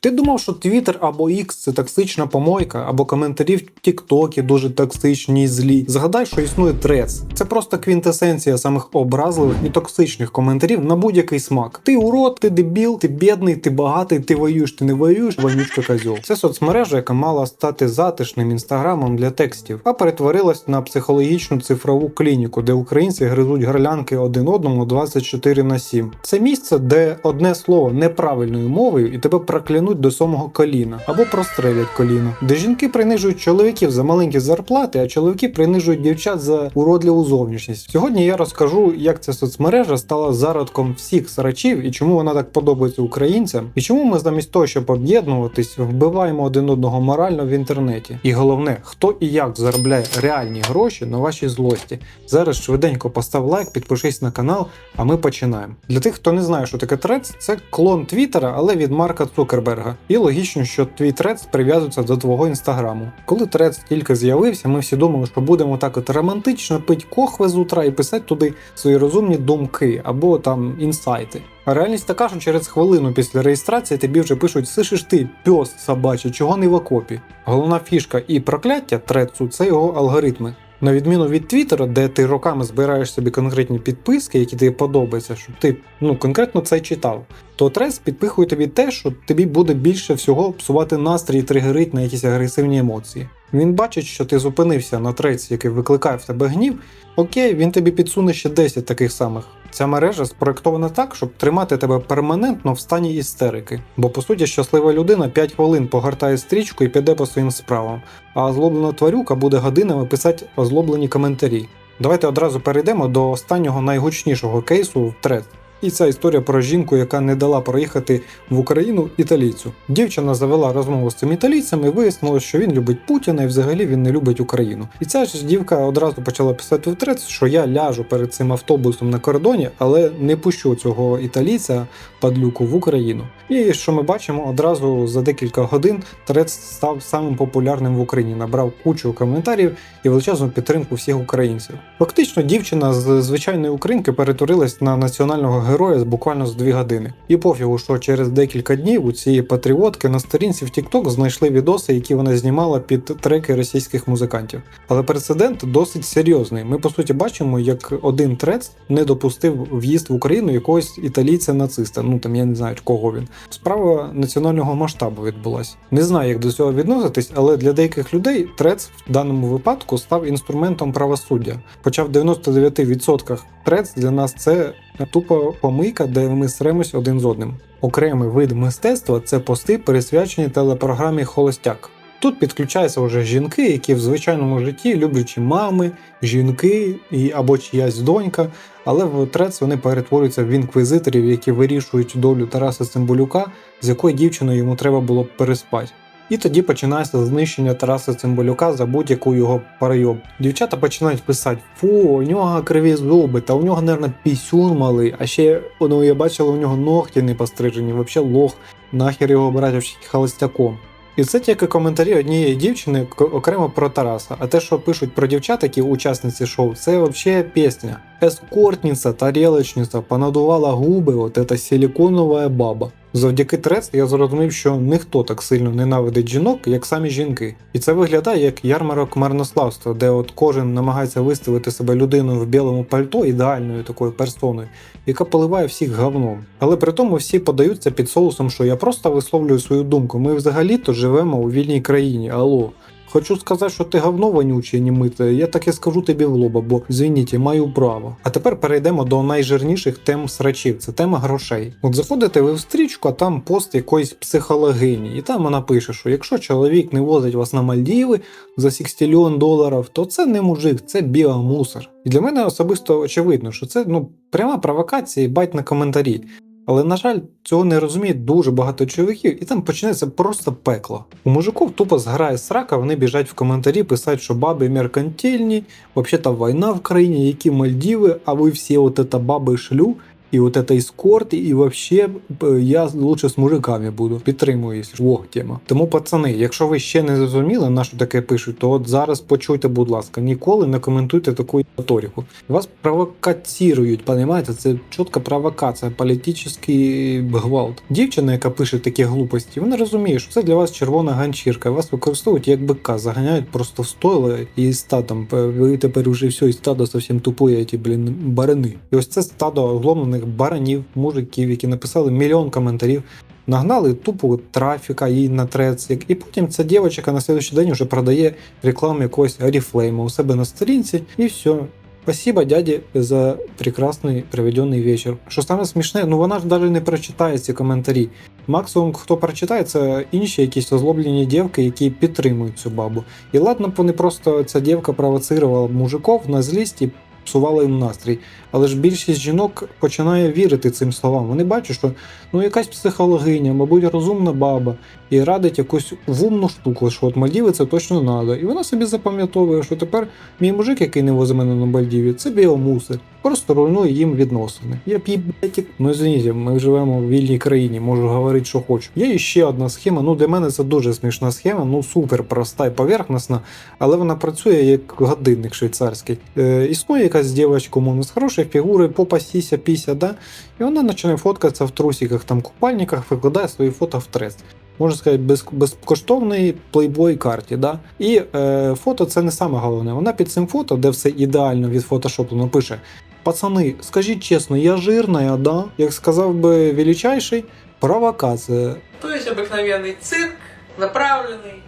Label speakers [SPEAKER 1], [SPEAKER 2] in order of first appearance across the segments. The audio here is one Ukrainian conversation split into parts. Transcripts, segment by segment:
[SPEAKER 1] Ти думав, що Twitter або X це токсична помойка, або коментарі в TikTok дуже токсичні і злі. Згадай, що існує Threads. Це просто квінтесенція самих образливих і токсичних коментарів на будь-який смак. Ти урод, ти дебіл, ти бідний, ти багатий, ти воюєш, ти не воюєш, вонючка козьол. Це соцмережа, яка мала стати затишним інстаграмом для текстів, а перетворилась на психологічну цифрову клініку, де українці гризуть грлянки один одному 24 на 7. Це місце, де одне слово неправильною мовою і тебе проклянуть до самого коліна або прострелять коліно, де жінки принижують чоловіків за маленькі зарплати, а чоловіки принижують дівчат за уродливу зовнішність. Сьогодні я розкажу, як ця соцмережа стала зародком всіх срачів і чому вона так подобається українцям, і чому ми замість того, щоб об'єднуватись, вбиваємо один одного морально в інтернеті. І головне, хто і як заробляє реальні гроші на вашій злості. Зараз швиденько постав лайк, підпишись на канал, а ми починаємо. Для тих, хто не знає, що таке Threads, це клон Твіттера, але від Марка Цукерберга. І логічно, що твій Threads прив'язується до твого інстаграму. Коли Threads тільки з'явився, ми всі думали, що будемо так от романтично пити кохви з утра і писати туди свої розумні думки або там інсайти. А реальність така, що через хвилину після реєстрації тобі вже пишуть «Сишиш ти, пьос собачий, чого не в окопі. Головна фішка і прокляття Тредсу це його алгоритми. На відміну від Твіттера, де ти роками збираєш собі конкретні підписки, які тобі подобаються, щоб ти ну конкретно це читав, то Трес підпихує тобі те, що тобі буде більше всього псувати настрій і тригерить на якісь агресивні емоції. Він бачить, що ти зупинився на треці, який викликає в тебе гнів. Окей, він тобі підсуне ще 10 таких самих. Ця мережа спроектована так, щоб тримати тебе перманентно в стані істерики. Бо по суті щаслива людина 5 хвилин погортає стрічку і піде по своїм справам, а озлоблена тварюка буде годинами писати озлоблені коментарі. Давайте одразу перейдемо до останнього найгучнішого кейсу в тред. І ця історія про жінку, яка не дала проїхати в Україну італійцю. Дівчина завела розмову з цим італійцем і вияснилось, що він любить Путіна і взагалі він не любить Україну. І ця ж дівка одразу почала писати в трец, що я ляжу перед цим автобусом на кордоні, але не пущу цього італійця падлюку в Україну. І що ми бачимо, одразу за декілька годин трец став самим популярним в Україні, набрав кучу коментарів і величезну підтримку всіх українців. Фактично, дівчина з звичайної українки перетворилась на національного героя буквально з дві години. І пофігу, що через декілька днів у цієї патріотки на сторінці в TikTok знайшли відоси, які вона знімала під треки російських музикантів. Але прецедент досить серйозний. Ми по суті бачимо, як один трец не допустив в'їзд в Україну якогось італійця-нациста. Ну там я не знаю кого він. Справа національного масштабу відбулася. Не знаю, як до цього відноситись, але для деяких людей трец в даному випадку став інструментом правосуддя. Хоча в 99% трец для нас це тупо помийка, де ми сремось один з одним. Окремий вид мистецтва це пости, присвячені телепрограмі Холостяк. Тут підключаються вже жінки, які в звичайному житті люблячі мами, жінки і або чиясь донька, але в трец вони перетворюються в інквізиторів, які вирішують долю Тараса Цимбалюка, з якою дівчиною йому треба було переспати. І тоді починається знищення Тараса Цимбалюка за будь-яку його парайоб. Дівчата починають писати: фу, у нього криві зуби, та у нього, мабуть, пісюн малий, а ще ну, я бачила, у нього ногті не пострижені, взагалі лох, нахер його брати холостяком. І це тільки коментарі однієї дівчини окремо про Тараса. А те, що пишуть про дівчат, які учасниці шоу, це взагалі пісня. Ескортниця, тарілочниця, понадувала губи, от ця силиконова баба. Завдяки трец я зрозумів, що ніхто так сильно ненавидить жінок, як самі жінки. І це виглядає як ярмарок марнославства, де от кожен намагається виставити себе людиною в білому пальто ідеальною такою персоною, яка поливає всіх говном. Але при тому всі подаються під соусом, що я просто висловлюю свою думку. Ми взагалі-то живемо у вільній країні. Алло. Хочу сказати, що ти говно вонюче, не мите, я таке скажу тобі в лоба, бо звініть, маю право. А тепер перейдемо до найжирніших тем срачів. Це тема грошей. От заходите ви в стрічку, а там пост якоїсь психологині, і там вона пише, що якщо чоловік не возить вас на Мальдіви за 60 доларів, то це не мужик, це біомусор. І для мене особисто очевидно, що це ну пряма провокація і бать на коментарі. Але, на жаль, цього не розуміє дуже багато чоловіків, і там починається просто пекло. У мужиків тупо зграє срака, вони біжать в коментарі, писати, що баби меркантильні, взагалі-то війна в країні, які Мальдіви, а ви всі от это баби шлю. І от это ескорт, і вообще е, я лучше з мужиками буду. Підтримую, якщо ж. Тема. Тому, пацани, якщо ви ще не зрозуміли, на що таке пишуть, то от зараз почуйте, будь ласка, ніколи не коментуйте таку риторику. Вас провокацірують, понімаєте? Це чітка провокація, політичний гвалт. Дівчина, яка пише такі глупості, вона розуміє, що це для вас червона ганчірка. Вас використовують як бика, заганяють просто в стойло і стадом. Ви тепер уже все, і стадо зовсім тупує, ті, блін, барани. І ось це стадо огломлених баранів, мужиків, які написали мільйон коментарів. Нагнали тупо трафіка їй на трец, і потім ця дівчинка на слідчий день вже продає рекламу якогось Oriflame у себе на сторінці, і все. Спасибо дяді за прекрасний проведений вечір. Що саме смішне, ну вона ж навіть не прочитає ці коментарі. Максимум, хто прочитає, це інші якісь озлоблені дівки, які підтримують цю бабу. І ладно б вони просто ця дівка провоцирувала мужиков на злість і псувала їм настрій. Але ж більшість жінок починає вірити цим словам. Вони бачать, що ну якась психологиня, мабуть, розумна баба, і радить якусь вумну штуку, що от Мальдіви це точно треба. І вона собі запам'ятовує, що тепер мій мужик, який не возить мене на Мальдіві, це біомусор. Просто руйнує їм відносини. Я їбетік. Ну извините, ми живемо в вільній країні, можу говорити, що хочу. Є ще одна схема. Ну для мене це дуже смішна схема, ну супер проста і поверхностна, але вона працює як годинник швейцарський. Е, існує якась дівчинка, умовно, з хорошої фігури, попа сіся, піся, да? І вона починає фоткатися в трусиках, там купальниках, викладає свої фото в трес. Можна сказати, без, безкоштовний плейбой карті. Да? І е, фото це не саме головне. Вона під цим фото, де все ідеально від фотошоплено, пише: Пацани, скажіть чесно, я жирна, да? Як сказав би величайший, провокація.
[SPEAKER 2] То есть обыкновенный цирк, направленный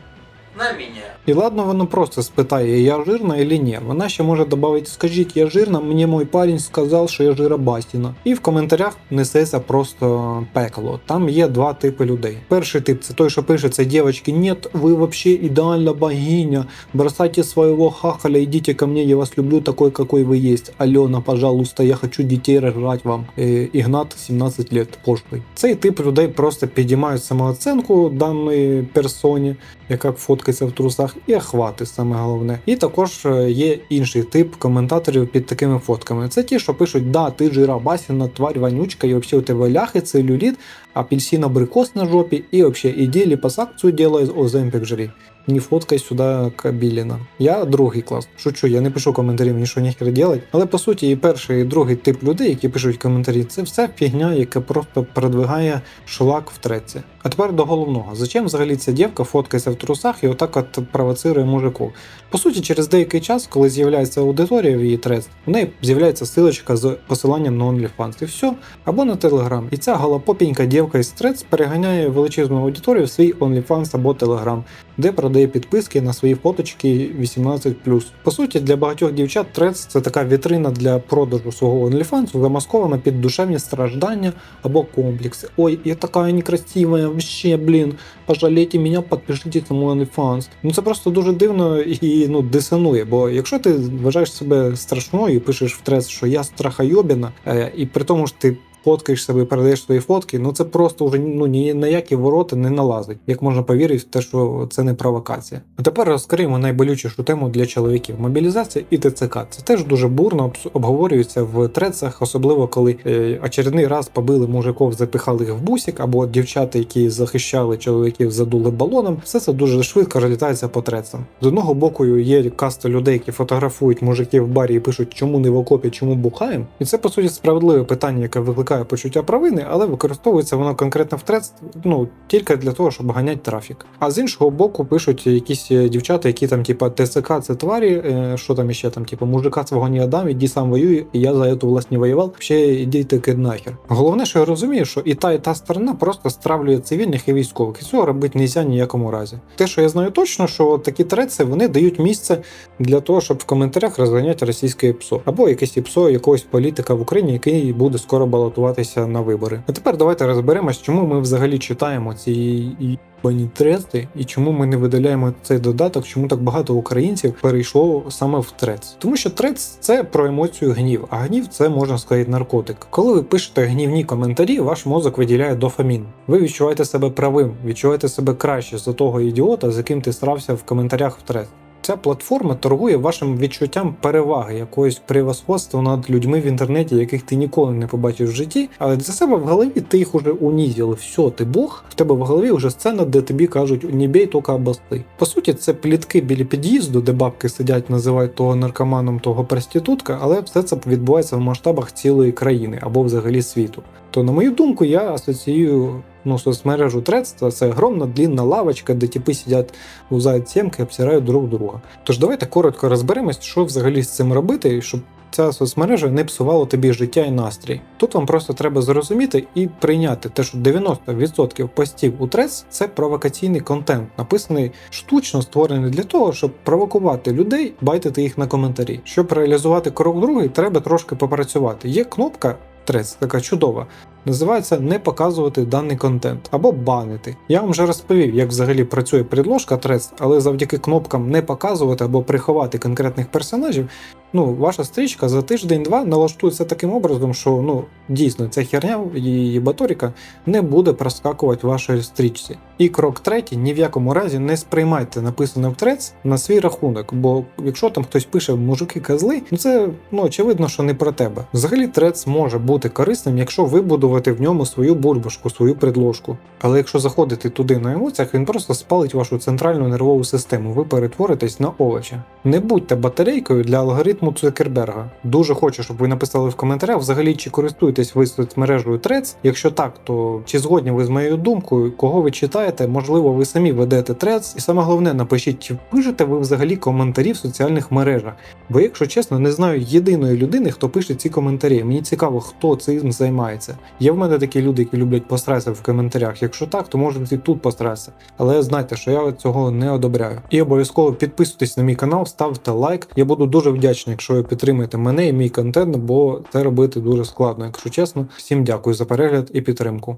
[SPEAKER 2] на меня.
[SPEAKER 1] І ладно, вона просто спитає, я жирна или ні. Вона ще може додати, скажіть, я жирна, мені мій парень сказав, що я жиробасіна. І в коментарях несеться просто пекло. Там є два типи людей. Перший тип це той, що пише, це дівчатки, нет, ви вообще ідеальна богиня. Бросайте своего хахаля, идите ко мне, я вас люблю такой, какой вы есть. Алена, пожалуйста, я хочу дітей рожать вам. Е, Ігнат, 17 лет, пошлий. Цей тип людей просто підіймають самооценку даної персоні, яка фоткається в трусах, і охвати саме головне. І також е, є інший тип коментаторів під такими фотками. Це ті, що пишуть: да, ти жиробасіна, тварь ванючка, і взагалі у тебе ляхи, целлюлит, апельсин абрикос на жопі, і взагалі іди ліпосакцію з оземпік жри. Не фоткай сюди Кабіліна. Я другий клас. Шучу, я не пишу коментарі, мені що ніхер делать. Але по суті, і перший, і другий тип людей, які пишуть коментарі, це все фігня, яка просто продвигає шлак в треці. А тепер до головного. Зачем взагалі ця дівка фоткається в трусах і отак от провоцирує мужиків? По суті, через деякий час, коли з'являється аудиторія в її трец, у неї з'являється силочка з посиланням на OnlyFans і все, або на Telegram. І ця голопопінька дівка із трец переганяє величезну аудиторію в свій OnlyFans або Telegram, де продає підписки на свої фоточки 18. По суті, для багатьох дівчат трец це така вітрина для продажу свого OnlyFans, замаскована під душевні страждання або комплекси. Ой, я така некрасива, вообще, блін, пожалійте мене, підпишіться на мой OnlyFans. Ну це просто дуже дивно і ну дисонує. Бо якщо ти вважаєш себе страшною і пишеш в трец, що я страхайобіна, е, і при тому ж ти. Фоткаєш себе, передаєш свої фотки, ну це просто вже ну ні на які ворота не налазить. Як можна повірити в те, що це не провокація. А тепер розкриємо найболючішу тему для чоловіків: мобілізація і ТЦК. Це теж дуже бурно обговорюється в трецах, особливо коли е, очередний раз побили мужиків, запихали їх в бусик, або дівчата, які захищали чоловіків, задули балоном. Все це дуже швидко розлітається по трецам. З одного боку є каста людей, які фотографують мужиків в барі і пишуть, чому не в окопі, чому бухаємо. І це по суті справедливе питання, яке викликає почуття провини, але використовується воно конкретно в трец, ну тільки для того, щоб ганяти трафік. А з іншого боку, пишуть якісь е, дівчата, які там, типа, ТСК це тварі, е, що там іще там, типу, мужика свого не отдам, іди сам воюй, і я за цю власть не воював. Ще іди таки нахер. Головне, що я розумію, що і та, і та сторона просто стравлює цивільних і військових, і цього робити не можна ніякому разі. Те, що я знаю точно, що такі треци вони дають місце для того, щоб в коментарях розганяти російське ПСО або якесь ПСО якогось політика в Україні, який буде скоро балотуватися на вибори. А тепер давайте розберемось, чому ми взагалі читаємо ці єбані треци і чому ми не видаляємо цей додаток, чому так багато українців перейшло саме в трец. Тому що трец це про емоцію гнів, а гнів це можна сказати наркотик. Коли ви пишете гнівні коментарі, ваш мозок виділяє дофамін. Ви відчуваєте себе правим, відчуваєте себе краще за того ідіота, з яким ти срався в коментарях в трец. Ця платформа торгує вашим відчуттям переваги, якогось превосходства над людьми в інтернеті, яких ти ніколи не побачив в житті, але для себе в голові ти їх уже унізили. Все, ти Бог, в тебе в голові вже сцена, де тобі кажуть не бій, тільки обости. По суті, це плітки біля під'їзду, де бабки сидять, називають того наркоманом, того проститутка, але все це відбувається в масштабах цілої країни або взагалі світу. То, на мою думку, я асоціюю ну, соцмережу Threads, це огромна длінна лавочка, де типи сидять лузають сімки, обсирають друг друга. Тож давайте коротко розберемось, що взагалі з цим робити, щоб ця соцмережа не псувала тобі життя і настрій. Тут вам просто треба зрозуміти і прийняти те, що 90% постів у Threads – це провокаційний контент, написаний штучно створений для того, щоб провокувати людей, байтити їх на коментарі. Щоб реалізувати крок другий, треба трошки попрацювати. Є кнопка Threads, така чудова. Називається не показувати даний контент або банити. Я вам вже розповів, як взагалі працює підложка Threads, але завдяки кнопкам не показувати або приховати конкретних персонажів. Ну, ваша стрічка за тиждень-два налаштується таким образом, що ну дійсно ця херня і баторіка не буде проскакувати в вашій стрічці. І крок третій: ні в якому разі не сприймайте написане в Threads на свій рахунок, бо якщо там хтось пише мужики козли, ну це ну очевидно, що не про тебе. Взагалі, Threads може бути корисним, якщо вибудувати в ньому свою бульбашку, свою предложку. Але якщо заходити туди на емоціях, він просто спалить вашу центральну нервову систему. Ви перетворитесь на овоча. Не будьте батарейкою для алгоритму Цукерберга. Дуже хочу, щоб ви написали в коментарях, взагалі чи користуєтесь ви соцмережею Threads? Якщо так, то чи згодні ви з моєю думкою, кого ви читаєте? Можливо, ви самі ведете Threads? І саме головне, напишіть, чи пишете ви взагалі коментарі в соціальних мережах. Бо, якщо чесно, не знаю єдиної людини, хто пише ці коментарі. Мені цікаво, хто цим займається. Є в мене такі люди, які люблять постаратися в коментарях. Якщо так, то можете і тут постаратися. Але знайте, що я цього не одобряю. І обов'язково підписуйтесь на мій канал, ставте лайк. Я буду дуже вдячний, якщо ви підтримаєте мене і мій контент, бо це робити дуже складно. Якщо чесно, всім дякую за перегляд і підтримку.